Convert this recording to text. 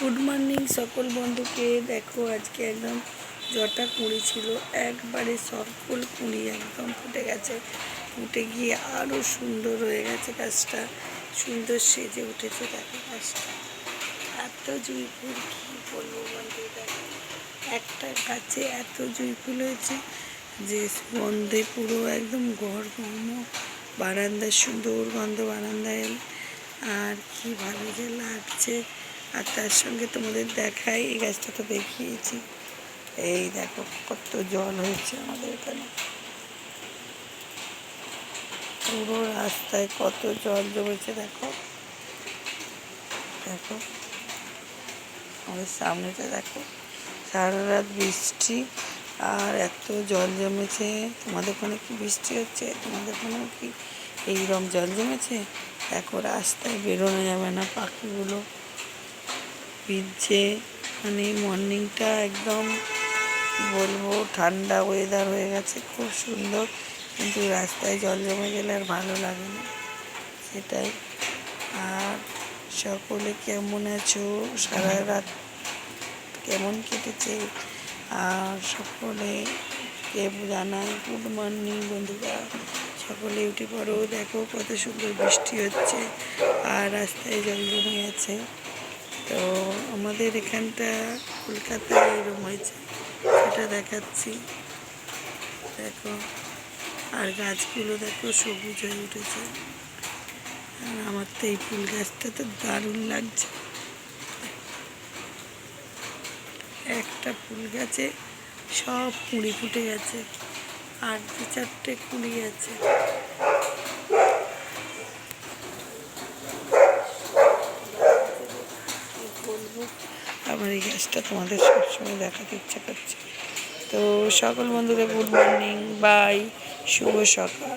Good morning সকল বন্ধুকে। দেখো, আজকে একদম জটা কুঁড়ি ছিল। একবারে সকল কুঁড়ি একদম ফুটে গেছে। ফুটে গিয়ে আরও সুন্দর হয়ে গেছে গাছটা। সুন্দর সেজে উঠেছে দেখো গাছটা। এত জুঁই ফুল, কী বলব বন্ধু, দেখো। একটা গাছে এত জুঁই ফুল হয়েছে যে গন্ধে পুরো একদম ঘর গন্ধ বারান্দার সুন্দর গন্ধ, বারান্দায় আর কি ভালো যে লাগছে। আর তার সঙ্গে তোমাদের দেখাই, এই গাছটা তো দেখিয়েছি। এই দেখো, কত জল হয়েছে আমাদের এখানে। পুরো রাস্তায় কত জল জমেছে, দেখো। দেখো, আমাদের সামনেটা দেখো। সারা রাত বৃষ্টি, আর এত জল জমেছে। তোমাদের ওখানে কি বৃষ্টি হচ্ছে? তোমাদের ওখানেও কি এইরকম জল জমেছে? দেখো, রাস্তায় বেরোনো যাবে না পাখিগুলো। ভিজছে মানে মর্নিংটা একদম বলব ঠান্ডা ওয়েদার হয়ে গেছে, খুব সুন্দর। কিন্তু রাস্তায় জল জমে গেলে আর ভালো লাগে না, সেটাই। আর সকলে কেমন আছো? সারা রাত কেমন কেটেছে? আর সকলে কে জানাই গুড মর্নিং বন্ধুরা। সকলে উঠে পড়ো, দেখো কত সুন্দর বৃষ্টি হচ্ছে। আর রাস্তায় জল জমে তো আমাদের এখানটা কলকাতায় এরকম হয়েছে, সেটা দেখাচ্ছি। দেখো, আর গাছগুলো দেখো সবুজ হয়ে উঠেছে। আর আমার তো এই ফুল গাছটা তো দারুণ লাগছে। একটা ফুল গাছে সব কুঁড়ি ফুটে গেছে, আর দু চারটে কুঁড়ি আছে কি বলব আমার এই গাছটা তোমাদের সবসময় দেখাতে ইচ্ছা করছে। তো সকল বন্ধুদের গুড মর্নিং বাই শুভ সকাল।